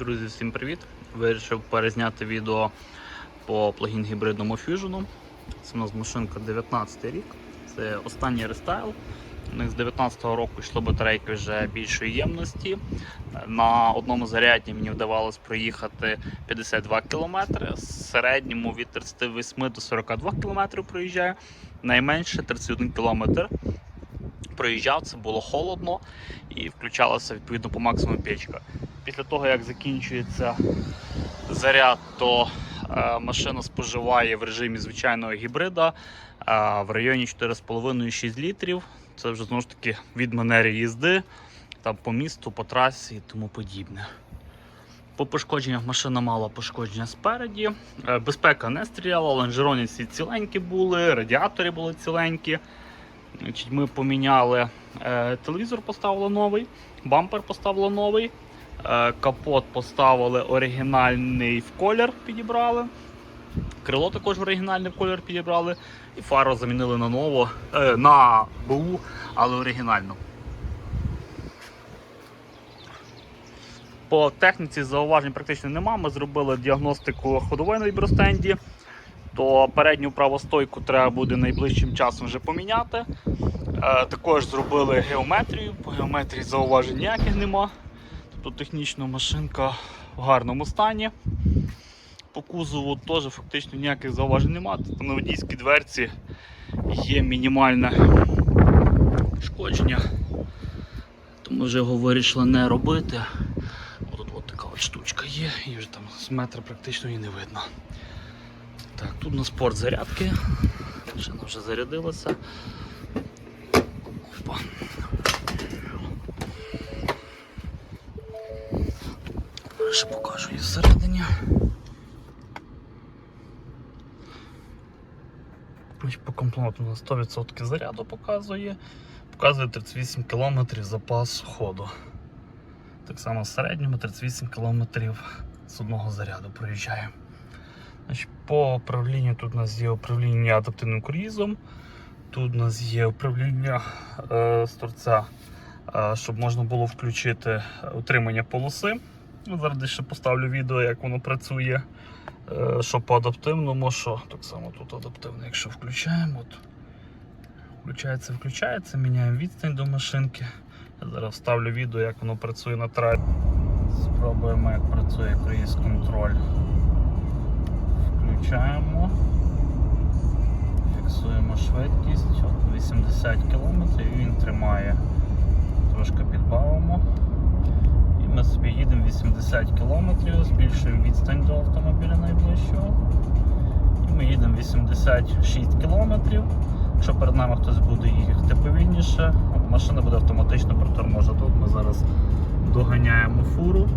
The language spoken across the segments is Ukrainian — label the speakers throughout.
Speaker 1: Друзі, всім привіт! Вирішив перезняти відео по плагін гібридному Fusion. Це у нас машинка 19 рік. Це останній рестайл. У них з 19-го року йшли батарейки вже більшої ємності. На одному заряді мені вдавалось проїхати 52 км. В середньому від 38 до 42 км проїжджаю. Найменше 31 км проїжджав, це було холодно і включалася відповідно по максимуму печка. Після того, як закінчується заряд, то е, машина споживає в режимі звичайного гібрида е, в районі 4,5-6 літрів. Це вже знову ж таки від манери їзди, там по місту, по трасі і тому подібне. По пошкодженнях машина мала пошкодження спереді. Е, Безпека не стріляла, лонжерони всі ціленькі були, радіатори були ціленькі. Ми поміняли телевізор, поставили новий, бампер поставили новий, капот поставили оригінальний в колір, підібрали. Крило також в оригінальний колір підібрали. І фару замінили на нову, е, на БУ, але оригінальну. По техніці зауважень практично нема. Ми зробили діагностику ходової на вібростенді, то передню правостойку треба буде найближчим часом вже поміняти. Е, також зробили геометрію. По геометрії зауважень ніяких нема. Тобто технічно машинка в гарному стані. По кузову теж фактично ніяких зауважень немає. На водійській дверці є мінімальне шкодження. Тому вже його вирішили не робити. От, от така от штучка є, і вже там з метра практично і не видно. Так, тут на спорт зарядки. Машина вже зарядилася. Ще покажу її всередині. По комплекту на 100% заряду показує. Показує 38 км запас ходу. Так само в середньому 38 км з одного заряду проїжджає. Значить, По управлінню тут у нас є управління адаптивним круїзом. Тут у нас є управління е, з е, щоб можна було включити утримання полоси. Ну, Зараз ще поставлю відео, як воно працює. Е, що по адаптивному, що так само тут адаптивно, якщо включаємо, от, включається, включається, міняємо відстань до машинки. Я зараз вставлю відео, як воно працює на трасі. Спробуємо, як працює круїз контроль. Включаємо, фіксуємо швидкість, от 80 км і він тримає. Трошки підбавимо. Ми собі їдемо 80 км, збільшуємо відстань до автомобіля найближчого. І ми їдемо 86 км. Якщо перед нами хтось буде їхати повільніше, машина буде автоматично приторможити. Тут ми зараз доганяємо фуру.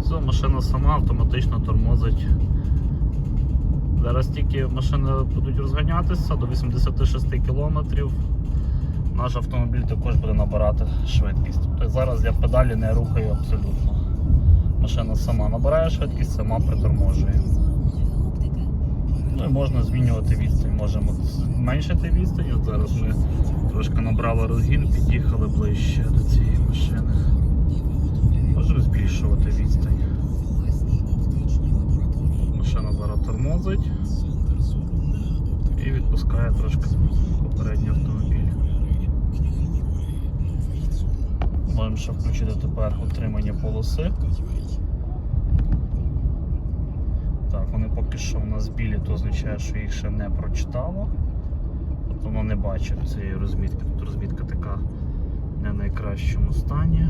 Speaker 1: Все, машина сама автоматично тормозить. Зараз тільки машини будуть розганятися до 86 км. Наш автомобіль також буде набирати швидкість. Тобто зараз я педалі не рухаю абсолютно. Машина сама набирає швидкість, сама приторможує. Ну і можна змінювати відстань. Можемо зменшити відстань. От зараз ми трошки набрали розгін, під'їхали ближче до цієї машини. Можемо збільшувати відстань. Машина зараз тормозить і відпускає трошки попередній автомобіль. Можемо ще включити тепер утримання полоси. Так, вони поки що у нас білі, то означає, що їх ще не прочитало. Тобто воно не бачить цієї розмітки. Тут розмітка така не в найкращому стані.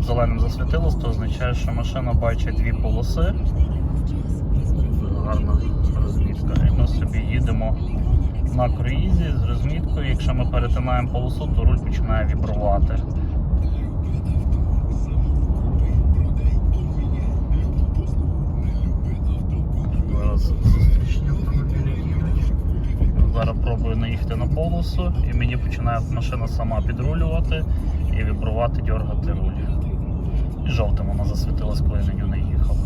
Speaker 1: От зеленим засвітилось, то означає, що машина бачить дві полоси. Гарна розмітка. І ми собі їдемо на круїзі з розміткою. Якщо ми перетинаємо полосу, то руль починає вібрувати. Зараз. Зараз пробую наїхати на полосу і мені починає машина сама підрулювати і вібрувати. дергати руль. І жовтим вона засвітилась, коли я на нього не їхав.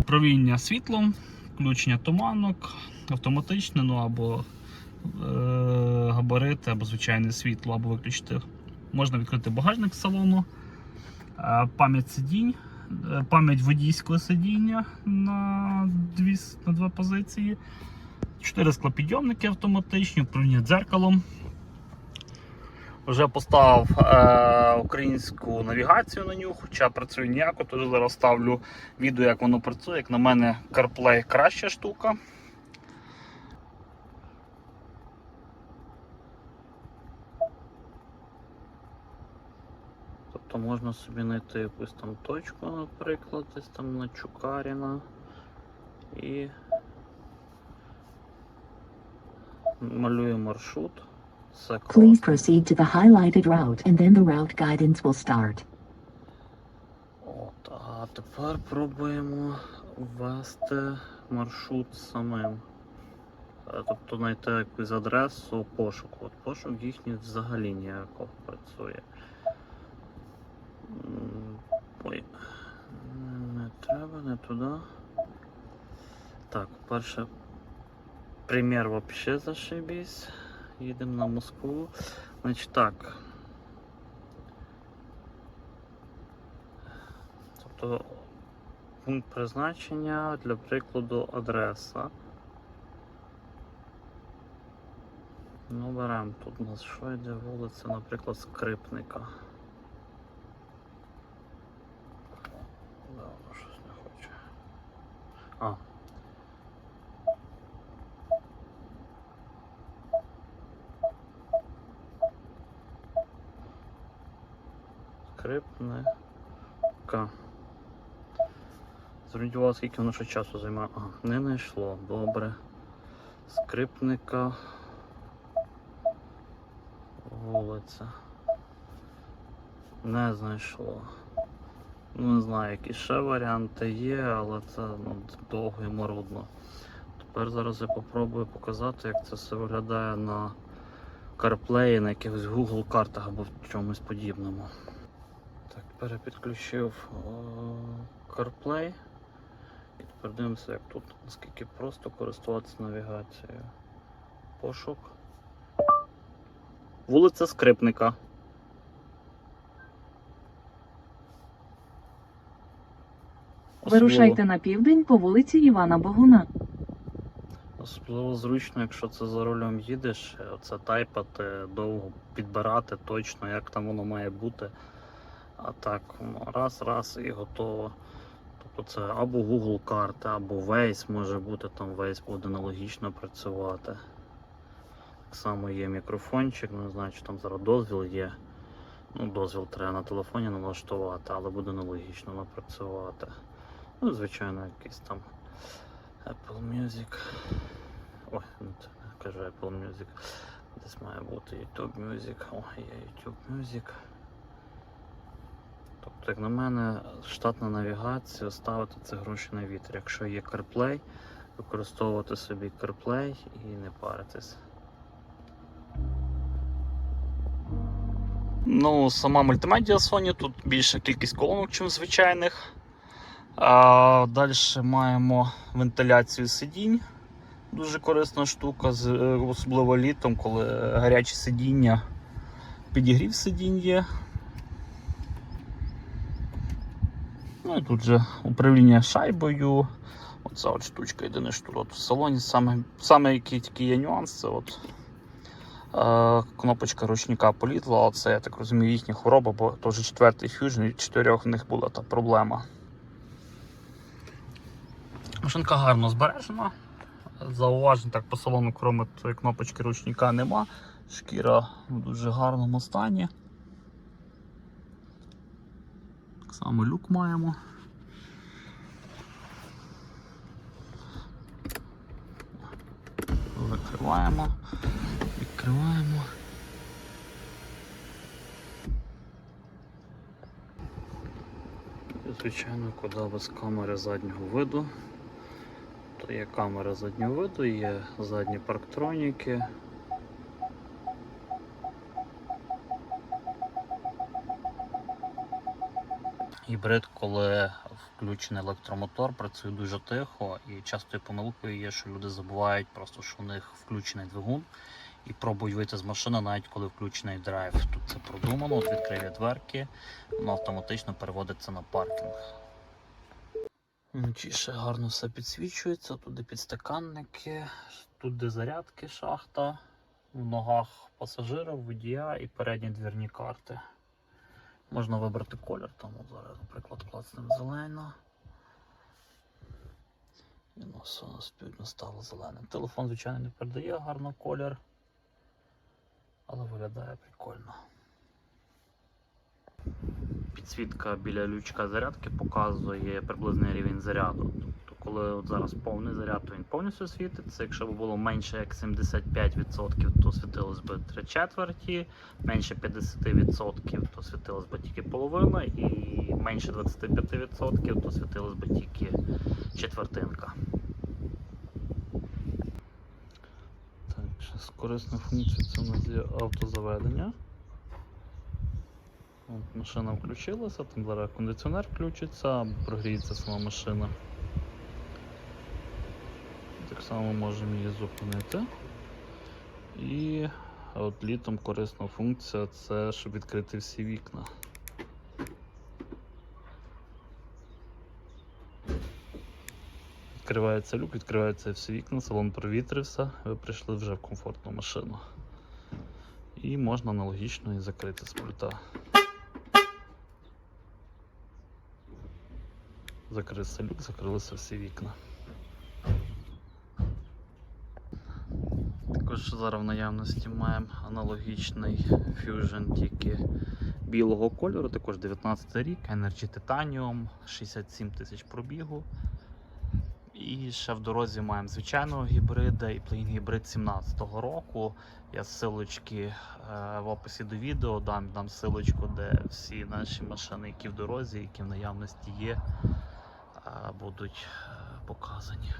Speaker 1: Управління світлом, включення туманок, автоматичне, ну або е, габарити, або звичайне світло, або виключити. Можна відкрити багажник салону, е, пам'ять сидінь, е, пам'ять водійського сидіння на дві, на дві позиції. Чотири склопідйомники автоматичні, управління дзеркалом. Вже поставив е, українську навігацію на нього, хоча працює ніяко, тож зараз ставлю відео, як воно працює. Як на мене, CarPlay краща штука. Тобто можна собі знайти якусь там точку, наприклад, десь там на Чукаріна. І малює маршрут.
Speaker 2: Please proceed to the highlighted route and then the route guidance will start.
Speaker 1: От, а тепер пробуємо ввести маршрут самим. Е, Тобто знайти якусь адресу пошуку. От пошук їхній взагалі ніякого працює. Ой. Не треба, не туди. Так, перше. Примір вообще зашибісь. Їдемо на Москву. Значить так. Тобто пункт призначення для прикладу адреса. Ну, беремо тут у нас що йде вулиця, наприклад, Скрипника. Да, воно щось не хоче. А. Скрипника. Зверніть увагу, скільки воно ще часу займає. Ага, не знайшло. Добре. Скрипника. Вулиця. Не знайшло. Ну, не знаю, які ще варіанти є, але це ну, довго і марудно. Тепер зараз я попробую показати, як це все виглядає на CarPlay, на якихось Google картах або в чомусь подібному. Так, перепідключив о, CarPlay. І тепер дивимося, як тут наскільки просто користуватися навігацією. Пошук. Вулиця Скрипника.
Speaker 3: Вирушайте на південь по вулиці Івана Богуна.
Speaker 1: Особливо зручно, якщо це за рулем їдеш, оце тайпати, довго підбирати точно, як там воно має бути. А так, ну, раз, раз і готово. Тобто це або Google карти, або Waze може бути, там Waze буде аналогічно працювати. Так само є мікрофончик, не знаю, чи там зараз дозвіл є. Ну, дозвіл треба на телефоні налаштувати, але буде аналогічно воно працювати. Ну, звичайно, якийсь там Apple Music. Ой, ну це кажу Apple Music. Десь має бути YouTube Music. О, є YouTube Music. Як на мене, штатна навігація ставити це гроші на вітер. Якщо є CarPlay, використовувати собі CarPlay і не паритись. Ну, сама мультимедіа Sony, тут більша кількість колонок, ніж звичайних. А, далі маємо вентиляцію сидінь. Дуже корисна штука, е, особливо літом, коли гарячі сидіння, підігрів сидінь є. Ну тут же управління шайбою. Оця от штучка, єдина що тут в салоні. Саме, саме який є нюанс, це от е, кнопочка ручника політла, це, я так розумію, їхня хвороба, бо вже четвертий фюжн, і чотирьох в них була та проблема. Машинка гарно збережена. Зауважень так по салону, крім тої кнопочки ручника, нема. Шкіра в дуже гарному стані. Так само люк маємо. Закриваємо, відкриваємо. І, звичайно, куди без камери заднього виду. То є камера заднього виду, є задні парктроніки. Гібрид, коли включений електромотор, працює дуже тихо і частою помилкою є, що люди забувають просто, що у них включений двигун і пробують вийти з машини, навіть коли включений драйв. Тут це продумано, от відкриє дверки, воно автоматично переводиться на паркінг. Вночі ще гарно все підсвічується, туди підстаканники, тут де зарядки, шахта, в ногах пасажира, водія і передні двірні карти. Можна вибрати колір, там от зараз, наприклад, класним зелена. І ну, все у нас півдня стало зеленим. Телефон, звичайно, не передає гарно колір, але виглядає прикольно. Підсвітка біля лючка зарядки показує приблизний рівень заряду. Коли от зараз повний заряд, то він повністю світиться. Якщо б було менше як 75%, то світилось би 3 четверті, менше 50%, то світилось би тільки половина, і менше 25%, то світилось би тільки четвертинка. Так, ще з корисних це у нас є автозаведення. От машина включилася, там зараз кондиціонер включиться, прогріється сама машина. Так само можемо її зупинити. І от літом корисна функція це щоб відкрити всі вікна. Відкривається люк, відкриваються всі вікна, салон провітрився, ви прийшли вже в комфортну машину. І можна аналогічно і закрити з пульта. Закрився люк, закрилися всі вікна. Також зараз в наявності маємо аналогічний Fusion, тільки білого кольору, також 19 рік, Energy Titanium, 67 тисяч пробігу. І ще в дорозі маємо звичайного гібрида і плей-ін гібрид 17-го року. Я ссылочки е, в описі до відео дам, дам ссылочку, де всі наші машини, які в дорозі, які в наявності є, е, будуть е, показані.